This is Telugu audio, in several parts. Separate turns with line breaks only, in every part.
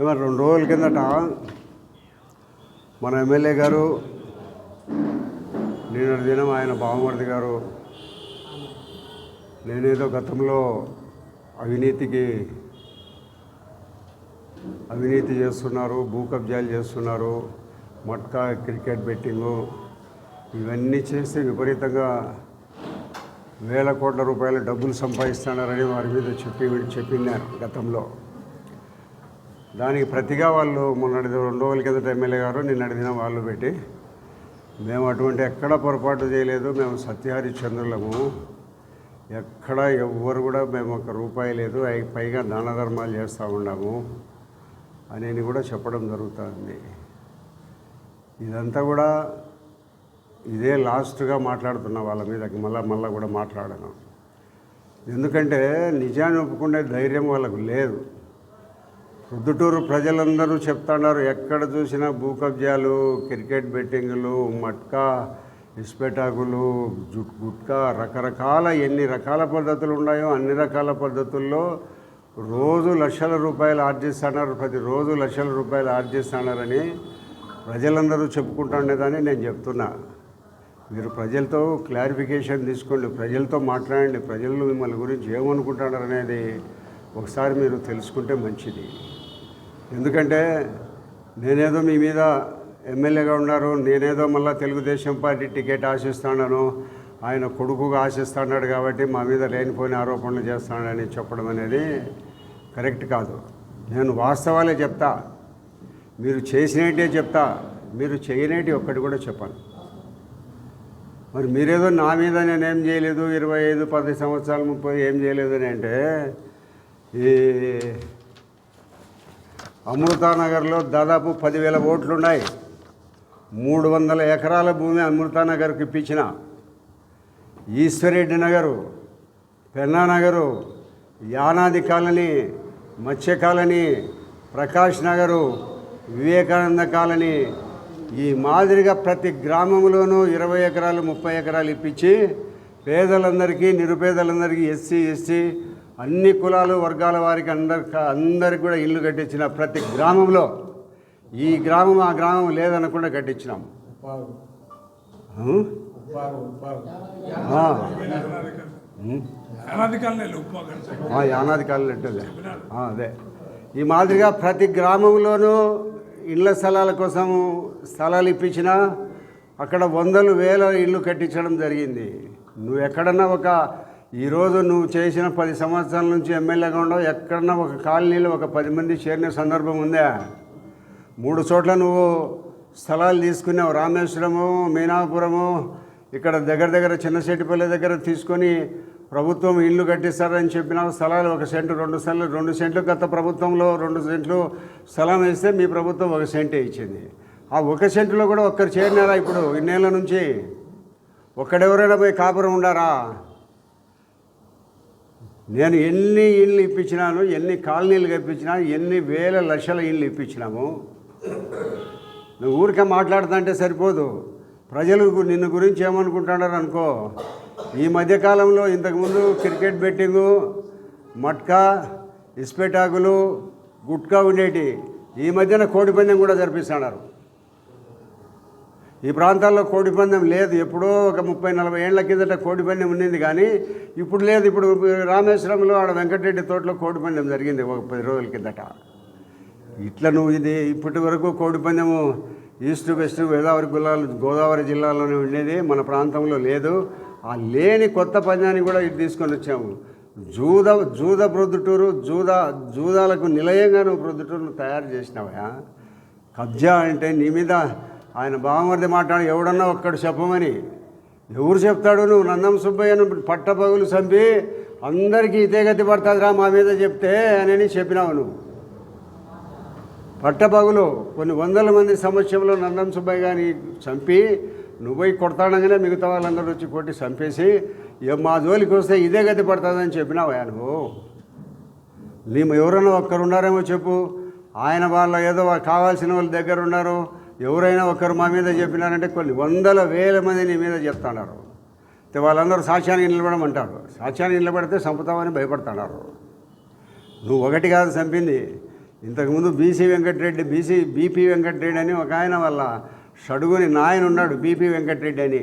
మరి రెండు రోజుల కిందట మన ఎమ్మెల్యే గారు నిన్న దినం ఆయన భావమూర్తి గారు నేనేదో గతంలో అవినీతికి అవినీతి చేస్తున్నారు భూ కబ్జాలు చేస్తున్నారు మట్కా క్రికెట్ బెట్టింగు ఇవన్నీ చేస్తే విపరీతంగా వేల కోట్ల రూపాయల డబ్బులు సంపాదిస్తున్నారని వారి మీద చెప్పి చెప్పినారు గతంలో. దానికి ప్రతిగా వాళ్ళు మొన్నటి రెండు రోజుల కిందట ఎమ్మెల్యే గారు నిన్నటి అడిగిన వాళ్ళు పెట్టి మేము అటువంటి ఎక్కడ పొరపాటు చేయలేదు మేము సత్యహరిచంద్రులము ఎక్కడ ఎవ్వరు కూడా మేము ఒక రూపాయి లేదు పైగా దాన ధర్మాలు చేస్తూ ఉన్నాము. అని కూడా చెప్పడం జరుగుతుంది. ఇదంతా కూడా ఇదే లాస్ట్గా మాట్లాడుతున్నా వాళ్ళ మీద మళ్ళా మళ్ళీ కూడా మాట్లాడను. ఎందుకంటే నిజాన్ని ఒప్పుకునే ధైర్యం వాళ్ళకు లేదు. ప్రొద్దుటూరు ప్రజలందరూ చెప్తున్నారు ఎక్కడ చూసినా భూ కబ్జాలు క్రికెట్ బెట్టింగులు మట్కా ఇస్పెటాకులు జుట్ గుట్కా రకరకాల ఎన్ని రకాల పద్ధతులు ఉన్నాయో అన్ని రకాల పద్ధతుల్లో రోజు లక్షల రూపాయలు ఆర్జిస్తున్నారు ప్రతి రోజు లక్షల రూపాయలు ఆర్జిస్తున్నారని ప్రజలందరూ చెప్పుకుంటుండేదని నేను చెప్తున్నా. మీరు ప్రజలతో క్లారిఫికేషన్ తీసుకోండి ప్రజలతో మాట్లాడండి ప్రజలు మిమ్మల్ని గురించి ఏమనుకుంటున్నారు అనేది ఒకసారి మీరు తెలుసుకుంటే మంచిది. ఎందుకంటే నేనేదో మీ మీద ఎమ్మెల్యేగా ఉన్నారు నేనేదో మళ్ళీ తెలుగుదేశం పార్టీ టికెట్ ఆశిస్తున్నాను ఆయన కొడుకుగా ఆశిస్తున్నాడు కాబట్టి మా మీద లేనిపోయిన ఆరోపణలు చేస్తున్నాడని చెప్పడం అనేది కరెక్ట్ కాదు. నేను వాస్తవాలే చెప్తా. మీరు చేసినట్టే చెప్తా. మీరు చేయనేటి ఒక్కటి కూడా చెప్పాను. మరి మీరేదో నా మీద నేనేం చేయలేదు ఇరవై ఐదు పది సంవత్సరాలు ముప్పై ఏం చేయలేదు అని అంటే ఈ అమృతానగర్లో దాదాపు పదివేల ఓట్లు ఉన్నాయి మూడు వందల ఎకరాల భూమి అమృతానగర్కి ఇప్పించిన. Eswarreddy Nagar Pennanagar Yanadi colony Matsya colony Prakash Nagar Vivekananda colony ఈ మాదిరిగా ప్రతి గ్రామంలోనూ ఇరవై ఎకరాలు ముప్పై ఎకరాలు ఇప్పించి పేదలందరికీ నిరుపేదలందరికీ ఎస్సీ ఎస్టీ అన్ని కులాలు వర్గాల వారికి అందరి అందరికి కూడా ఇల్లు కట్టించిన ప్రతి గ్రామంలో ఈ గ్రామం ఆ గ్రామం లేదనకుండా కట్టించినాం. యానాది కాలం ఎట్టలే అదే. ఈ మాదిరిగా ప్రతి గ్రామంలోనూ ఇళ్ళ స్థలాల కోసం స్థలాలు ఇప్పించినా అక్కడ వందలు వేల ఇల్లు కట్టించడం జరిగింది. నువ్వు ఎక్కడన్నా ఒక ఈరోజు నువ్వు చేసిన పది సంవత్సరాల నుంచి ఎమ్మెల్యేగా ఉండవు. ఎక్కడన్నా ఒక కాలనీలో ఒక పది మంది చేరిన సందర్భం ఉందా? మూడు చోట్ల నువ్వు స్థలాలు తీసుకున్నావు. రామేశ్వరము మీనాపురము ఇక్కడ దగ్గర దగ్గర చిన్నశెట్టిపల్లి దగ్గర తీసుకొని ప్రభుత్వం ఇల్లు కట్టిస్తారని చెప్పినావు. స్థలాలు ఒక సెంటు రెండు సెంట్లు రెండు సెంట్లు. గత ప్రభుత్వంలో రెండు సెంట్లు స్థలం వేస్తే మీ ప్రభుత్వం ఒక సెంటే ఇచ్చింది. ఆ ఒక సెంటులో కూడా ఒక్కరు చేరినారా ఇప్పుడు ఇన్నేళ్ళ నుంచి? ఒక్కడెవరైనా పోయి కాపురం ఉండారా? నేను ఎన్ని ఇళ్ళు ఇప్పించినాను ఎన్ని కాలనీలు ఇప్పించినా ఎన్ని వేల లక్షల ఇళ్ళు ఇప్పించినాము నువ్వు ఊరికే మాట్లాడుతుంటే సరిపోదు. ప్రజలు నిన్ను గురించి ఏమనుకుంటున్నారు అనుకో. ఈ మధ్యకాలంలో ఇంతకుముందు క్రికెట్ బెట్టింగు మట్కా ఇస్పెటాకులు గుట్కా ఉండేటి. ఈ మధ్యన కోడిపందెం కూడా జరిపిస్తున్నారు. ఈ ప్రాంతాల్లో కోడిపందెం లేదు. ఎప్పుడో ఒక ముప్పై నలభై ఏళ్ళ కిందట కోడిపందెం ఉండింది కానీ ఇప్పుడు లేదు. ఇప్పుడు రామేశ్వరంలో ఆడ వెంకటరెడ్డి తోటలో కోడిపందెం జరిగింది ఒక పది రోజుల కిందట. ఇట్లా నువ్వు ఇది ఇప్పటి వరకు కోడిపందెము ఈస్ట్ వెస్ట్ గోదావరి జిల్లాలు గోదావరి జిల్లాలోనే ఉండేది. మన ప్రాంతంలో లేదు. ఆ లేని కొత్త పందాన్ని కూడా ఇటు తీసుకొని వచ్చాము. జూద జూద ప్రొద్దుటూరు జూద జూదాలకు నిలయంగా నువ్వు ప్రొద్దుటూరును తయారు చేసినావా కబ్జా అంటే నీ మీద ఆయన బావమరిది మాట్లాడి ఎవడన్నా ఒక్కడు చెప్పమని. ఎవరు చెప్తాడు నువ్వు? నందం సుబ్బయ్యను పట్టపగులు చంపి అందరికీ ఇదే గతి పడుతుందిరా మా మీద చెప్తే అని చెప్పినావు నువ్వు. పట్టపగులు కొన్ని వందల మంది సమస్యలో నందం సుబ్బయ్య గారిని చంపి నువ్వు కొడతాడగానే మిగతా వాళ్ళందరూ వచ్చి కొట్టి చంపేసి మా జోలికి వస్తే ఇదే గతి పడుతుందని చెప్పినావు నువ్వు నీ ఎవరైనా ఒక్కరు ఉన్నారేమో చెప్పు. ఆయన వాళ్ళ ఏదో కావాల్సిన వాళ్ళ దగ్గర ఉన్నారు ఎవరైనా ఒక్కరు మా మీద చెప్పినారంటే కొన్ని వందల వేల మంది నీ మీద చెప్తున్నారు. వాళ్ళందరూ సాక్ష్యానికి నిలబడమంటారు. సాక్ష్యానికి నిలబడితే చంపుతామని భయపడుతున్నారు. నువ్వు ఒకటి కాదు చంపింది. ఇంతకుముందు BC Venkatareddy BC BP Venkatareddy అని ఒక ఆయన వాళ్ళ షడుగుని నాయన ఉన్నాడు బీపీ వెంకటరెడ్డి అని.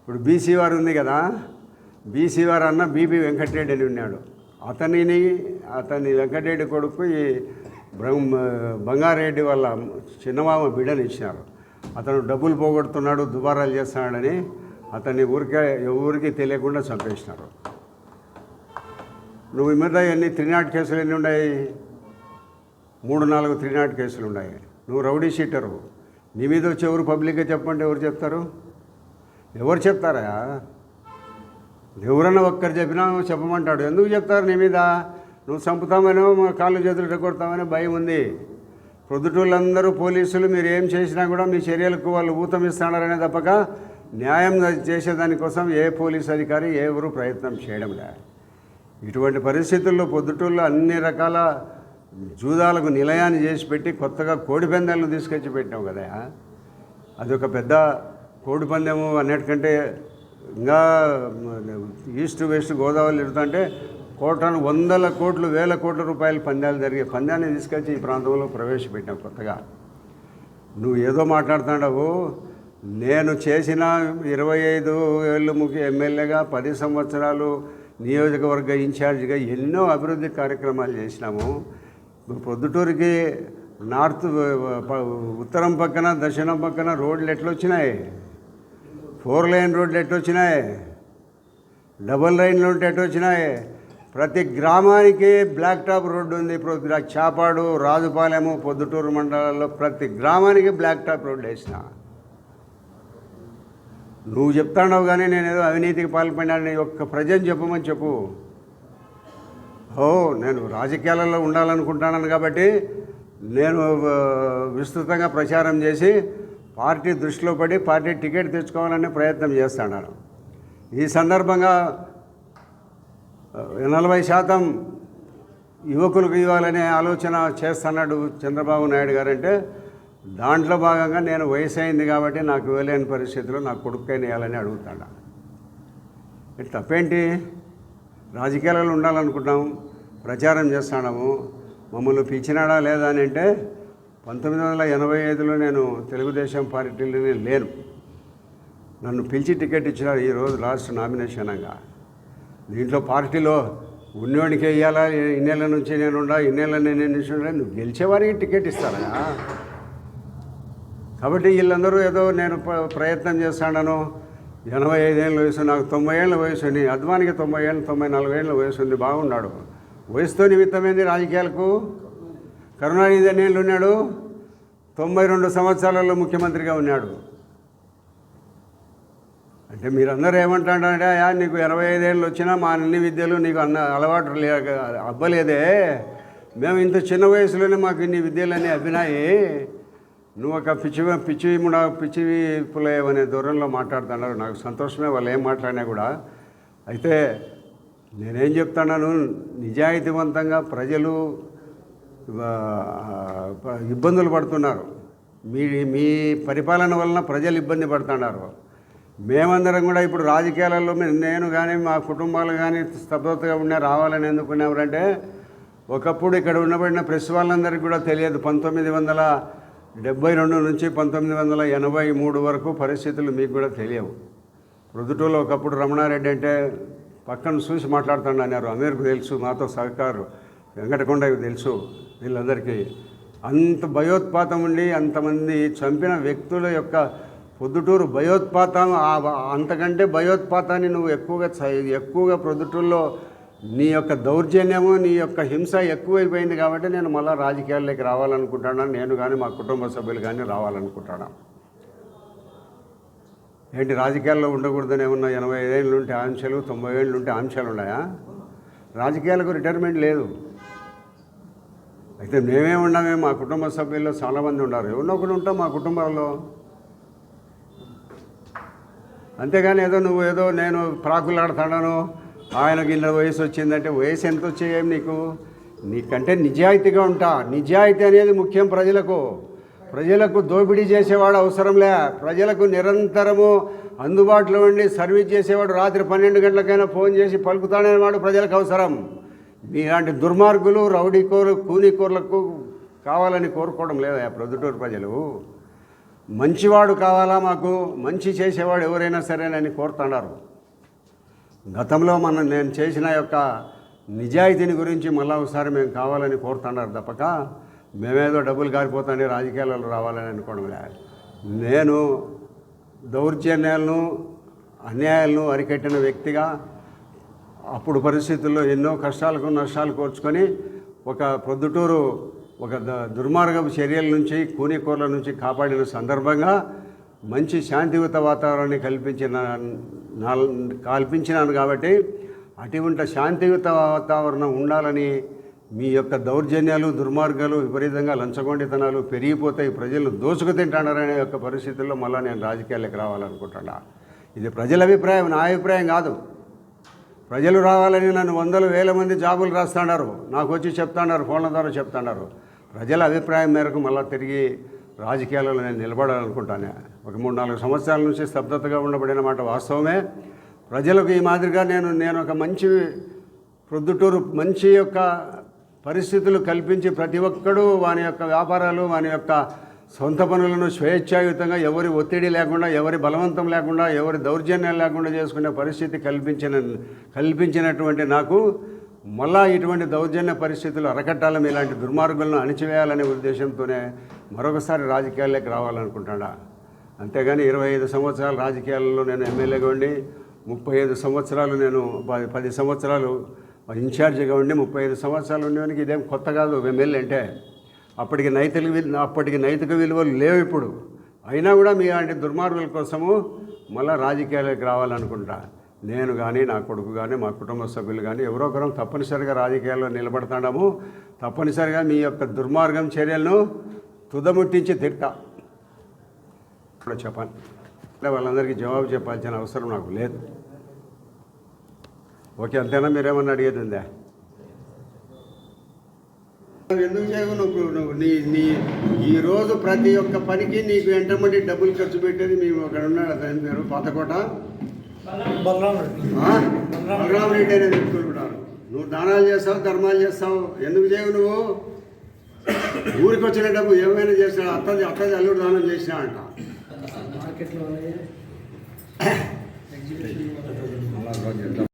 ఇప్పుడు బీసీ వారు ఉంది కదా బీసీ వారు అన్న బీపీ వెంకటరెడ్డి అని ఉన్నాడు. అతనిని అతని వెంకటరెడ్డి కొడుకు ఈ బ్రహ్మ బంగారెడ్డి వాళ్ళ చిన్నమామ బిడ్డని ఇచ్చినారు. అతను డబ్బులు పోగొడుతున్నాడు దుబారాలు చేస్తున్నాడని అతన్ని ఊరికే ఊరికి తెలియకుండా చంపేసినారు. నువ్వు ఈ మీద ఎన్ని త్రినాట్ కేసులు ఎన్ని ఉన్నాయి? మూడు నాలుగు త్రినాట్ కేసులు ఉన్నాయి. నువ్వు రౌడీ షీటరు. నీ మీద వచ్చి ఎవరు పబ్లిక్గా చెప్పండి ఎవరు చెప్తారు? ఎవరు చెప్తారా? ఎవరన్నా ఒక్కరు చెప్పినా చెప్పమంటాడు. ఎందుకు చెప్తారు నీ మీద? నువ్వు చంపుతామనో మా కాళ్ళు చేతులు కొడతామని భయం ఉంది. ప్రొద్దుటూళ్ళందరూ పోలీసులు మీరు ఏం చేసినా కూడా మీ చర్యలకు వాళ్ళు ఊతం తప్పక న్యాయం చేసేదానికోసం ఏ పోలీస్ అధికారి ఎవరు ప్రయత్నం చేయడం లేదు ఇటువంటి పరిస్థితుల్లో పొద్దుటూళ్ళు అన్ని రకాల జూదాలకు నిలయాన్ని చేసి పెట్టి కొత్తగా కోడి పందాలను తీసుకొచ్చి పెట్టాం కదా. అదొక పెద్ద కోడి పందెము అన్నిటికంటే ఇంకా ఈస్ట్ వెస్ట్ గోదావరి ఎడుతుంటే కోట్లను వందల కోట్లు వేల కోట్ల రూపాయల పందాలు జరిగే పందాన్ని తీసుకొచ్చి ఈ ప్రాంతంలో ప్రవేశపెట్టాం కొత్తగా. నువ్వు ఏదో మాట్లాడుతున్నావు నేను చేసిన ఇరవై ఐదు ఏళ్ళు ముఖ్య ఎమ్మెల్యేగా పది సంవత్సరాలు నియోజకవర్గ ఇన్ఛార్జిగా ఎన్నో అభివృద్ధి కార్యక్రమాలు చేసినాము. పొద్దుటూరికి నార్త్ ఉత్తరం పక్కన దక్షిణం పక్కన రోడ్లు ఎట్లొచ్చినాయి? ఫోర్ లైన్ రోడ్లు ఎట్లొచ్చినాయి? డబల్ లైన్లు ఉంటే ఎట్టొచ్చినాయి ప్రతి గ్రామానికి బ్లాక్ టాప్ రోడ్డు ఉంది. ఇప్పుడు చాపాడు రాజుపాలెము పొద్దుటూరు మండలాల్లో ప్రతి గ్రామానికి బ్లాక్ టాప్ రోడ్డు వేసిన. నువ్వు చెప్తాడవు కానీ నేను ఏదో అవినీతికి పాల్పడినాను ఒక్క ప్రజని చెప్పమని చెప్పు. ఓ నేను రాజకీయాలలో ఉండాలనుకుంటున్నాను కాబట్టి నేను విస్తృతంగా ప్రచారం చేసి పార్టీ దృష్టిలో పడి పార్టీ టికెట్ తెచ్చుకోవాలనే ప్రయత్నం చేస్తున్నాను ఈ సందర్భంగా నలభై శాతం యువకులకు ఇవ్వాలనే ఆలోచన చేస్తున్నాడు చంద్రబాబు నాయుడు గారంటే దాంట్లో భాగంగా నేను వయసు అయింది కాబట్టి నాకు ఇవ్వలేని పరిస్థితిలో నా కొడుకైనా ఇవ్వాలని అడుగుతాడు? ఇది తప్పేంటి? రాజకీయాలలో ఉండాలనుకుంటాం ప్రచారం చేస్తున్నాము మమ్మల్ని పిలిచినాడా లేదా అని అంటే పంతొమ్మిది వందల ఎనభై ఐదులో నేను తెలుగుదేశం పార్టీలోనే లేను. నన్ను పిలిచి టికెట్ ఇచ్చినారు ఈరోజు లాస్ట్ నామినేషన్గా దీంట్లో పార్టీలో ఉన్నోడికి వేయాలా ఇన్నేళ్ళ నుంచి నేను ఉండా ఇన్నేళ్ళ నేను నిల్చుండా నువ్వు గెలిచేవారికి టికెట్ ఇస్తారా? కాబట్టి వీళ్ళందరూ ఏదో నేను ప్ర- ప్రయత్నం చేస్తాను ఎనభై ఐదేళ్ళ వయసు నాకు తొంభై ఏళ్ళ వయసు ఉంది. అద్వానికి తొంభై ఏళ్ళు తొంభై నాలుగు ఏళ్ళ వయసు ఉంది బాగున్నాడు. వయసుతో నిమిత్తమైంది రాజకీయాలకు? కరుణానిధి ఎన్ని ఉన్నాడు. తొంభై రెండు సంవత్సరాలలో ముఖ్యమంత్రిగా ఉన్నాడు. అంటే మీరందరూ ఏమంటారంటే అయ్యా నీకు ఎనభై ఐదేళ్ళు వచ్చినా మా అన్ని విద్యలు నీకు అన్న అలవాటు లేక అబ్బలేదే మేము ఇంత చిన్న వయసులోనే మాకు ఇన్ని విద్యలన్నీ అభినాయి నువ్వు ఒక పిచ్చి పిచ్చి ముడ పిచ్చివి పులయ్య దూరంలో మాట్లాడుతున్నారు. నాకు సంతోషమే వాళ్ళు ఏం మాట్లాడినా కూడా. అయితే నేనేం చెప్తున్నాను నిజాయితీవంతంగా ప్రజలు ఇబ్బందులు పడుతున్నారు. మీ మీ పరిపాలన వలన ప్రజలు ఇబ్బంది పడుతున్నారు. మేమందరం కూడా ఇప్పుడు రాజకీయాలలో నేను కానీ మా కుటుంబాలు కానీ స్తబ్దతగా ఉండే రావాలని ఎందుకున్నామంటే ఒకప్పుడు ఇక్కడ ఉండబడిన ప్రెస్ వాళ్ళందరికీ కూడా తెలియదు పంతొమ్మిది వందల డెబ్బై రెండు నుంచి పంతొమ్మిది వందల ఎనభై మూడు వరకు పరిస్థితులు మీకు కూడా తెలియవు. ప్రొద్దుటూరులో ఒకప్పుడు రమణారెడ్డి అంటే పక్కన చూసి మాట్లాడుతాడు అన్నారు అమీర్కు తెలుసు మాతో సహకారు వెంకటకొండకు తెలుసు వీళ్ళందరికీ. అంత భయోత్పాతం ఉండి అంతమంది చంపిన వ్యక్తుల యొక్క పొద్దుటూరు భయోత్పాతం అంతకంటే భయోత్పాతాన్ని నువ్వు ఎక్కువగా ఎక్కువగా ప్రొద్దుటూరులో నీ యొక్క దౌర్జన్యము నీ యొక్క హింస ఎక్కువైపోయింది కాబట్టి నేను మళ్ళీ రాజకీయాల్లోకి రావాలనుకుంటున్నాను. నేను కానీ మా కుటుంబ సభ్యులు కానీ రావాలనుకుంటున్నాను ఏంటి రాజకీయాల్లో ఉండకూడదని ఏమన్నా ఎనభై ఐదేళ్ళు ఉంటే ఆంక్షలు తొంభై ఏళ్ళు ఉంటే ఆంక్షలు ఉన్నాయా? రాజకీయాలకు రిటైర్మెంట్ లేదు. అయితే మేమే ఉన్నామే మా కుటుంబ సభ్యుల్లో చాలామంది ఉన్నారు. ఎవరినొకరు ఉంటాం మా కుటుంబాల్లో. అంతేగాని ఏదో నువ్వు ఏదో నేను ప్రాకులాడుతాను ఆయనకి ఇంత వయసు వచ్చిందంటే వయసు ఎంత వచ్చేయం నీకు? నీకంటే నిజాయితీగా ఉంటా. నిజాయితీ అనేది ముఖ్యం ప్రజలకు. ప్రజలకు దోపిడీ చేసేవాడు అవసరం లే. ప్రజలకు నిరంతరము అందుబాటులో ఉండి సర్వీస్ చేసేవాడు రాత్రి పన్నెండు గంటలకైనా ఫోన్ చేసి పలుకుతాడనే వాడు ప్రజలకు అవసరం. మీలాంటి దుర్మార్గులు రౌడీకోరు కూనీకోర్లకు కావాలని కోరుకోవడం లేదా? ప్రొద్దుటూరు ప్రజలు? మంచివాడు కావాలా మాకు? మంచి చేసేవాడు ఎవరైనా సరేనని కోరుతున్నారు గతంలో మనం నేను చేసిన యొక్క నిజాయితీని గురించి మళ్ళా ఒకసారి మేము కావాలని కోరుతున్నారు తప్పక. మేమేదో డబ్బులు కారిపోతానే రాజకీయాలలో రావాలని అనుకోవడం లేదు నేను దౌర్జన్యాలను అన్యాయాలను అరికట్టిన వ్యక్తిగా అప్పుడు పరిస్థితుల్లో ఎన్నో కష్టాలకు నష్టాలు కోర్చుకొని ఒక ప్రొద్దుటూరు ఒక ద- దుర్మార్గపు చర్యల నుంచి కూనికోర్ల నుంచి కాపాడిన సందర్భంగా మంచి శాంతియుత వాతావరణాన్ని కల్పించిన కల్పించినాను కాబట్టి అటువంటి శాంతియుత వాతావరణం ఉండాలని మీ యొక్క దౌర్జన్యాలు దుర్మార్గాలు విపరీతంగా లంచగొండితనాలు పెరిగిపోతాయి. ప్రజలు దోసుకు తింటాడారనే యొక్క పరిస్థితుల్లో మళ్ళీ నేను రాజకీయాలకు రావాలనుకుంటున్నా. ఇది ప్రజల అభిప్రాయం నా అభిప్రాయం కాదు. ప్రజలు రావాలని నన్ను వందల వేల మంది జాబులు రాస్తున్నారు నాకు వచ్చి చెప్తున్నారు ఫోన్ల ద్వారా చెప్తున్నారు ప్రజల అభిప్రాయం మేరకు మళ్ళీ తిరిగి రాజకీయాల్లో నేను నిలబడాలనుకుంటాను. ఒక మూడు నాలుగు సంవత్సరాల నుంచి స్తబ్దతగా ఉండబడిన మాట వాస్తవమే. ప్రజలకు ఈ మాదిరిగా నేను నేను ఒక మంచి ప్రొద్దుటూరు మంచి యొక్క పరిస్థితులు కల్పించి ప్రతి ఒక్కడూ వాని యొక్క వ్యాపారాలు వాని యొక్క సొంత పనులను స్వేచ్ఛాయుతంగా ఎవరి ఒత్తిడి లేకుండా ఎవరి బలవంతం లేకుండా ఎవరి దౌర్జన్యం లేకుండా చేసుకునే పరిస్థితి కల్పించిన కల్పించినటువంటి నాకు మళ్ళా ఇటువంటి దౌర్జన్య పరిస్థితులు అరకట్టాలని ఇలాంటి దుర్మార్గులను అణిచివేయాలనే ఉద్దేశంతోనే మరొకసారి రాజకీయాల్లోకి రావాలనుకుంటాడా? అంతేగాని ఇరవై ఐదు సంవత్సరాలు రాజకీయాలలో నేను ఎమ్మెల్యేగా ఉండి ముప్పై ఐదు సంవత్సరాలు నేను పది పది సంవత్సరాలు ఇన్ఛార్జిగా ఉండి ముప్పై ఐదు సంవత్సరాలు ఉండేవానికి ఇదేం కొత్త కాదు ఎమ్మెల్యే అంటే. అప్పటికి నైతిక విలు అప్పటికి నైతిక విలువలు లేవు ఇప్పుడు. అయినా కూడా మీ లాంటి దుర్మార్గుల కోసము మళ్ళీ రాజకీయాలకు రావాలనుకుంటా. నేను కానీ నా కొడుకు కానీ మా కుటుంబ సభ్యులు కానీ ఎవరో ఒకరం తప్పనిసరిగా రాజకీయాల్లో నిలబడతాము. తప్పనిసరిగా మీ యొక్క దుర్మార్గం చర్యలను తుదముట్టించి తిట్టా. ఇప్పుడు చెప్పాను అంటే వాళ్ళందరికీ జవాబు చెప్పాల్సిన అవసరం నాకు లేదు. ఓకే అంతేనా? మీరేమన్నా అడిగేది ఉందా? ఎందుకు చేయవు నువ్వు? నువ్వు నీ నీ ఈరోజు ప్రతి ఒక్క పనికి నీకు ఎంతమంది డబ్బులు ఖర్చు పెట్టేది మేము అక్కడ ఉన్నాడు అతని పేరు పాతకోట.
బలరాం రెడ్డి?
బలరాం రెడ్డి అనే వ్యక్తులు కూడా నువ్వు దానాలు చేస్తావు ధర్మాలు చేస్తావు ఎందుకు చేయవు నువ్వు? ఊరికి వచ్చిన డబ్బు ఏమైనా చేసినా అత్తది అత్తది అల్లుడు దానం చేసినా అంట.
మార్కెట్లో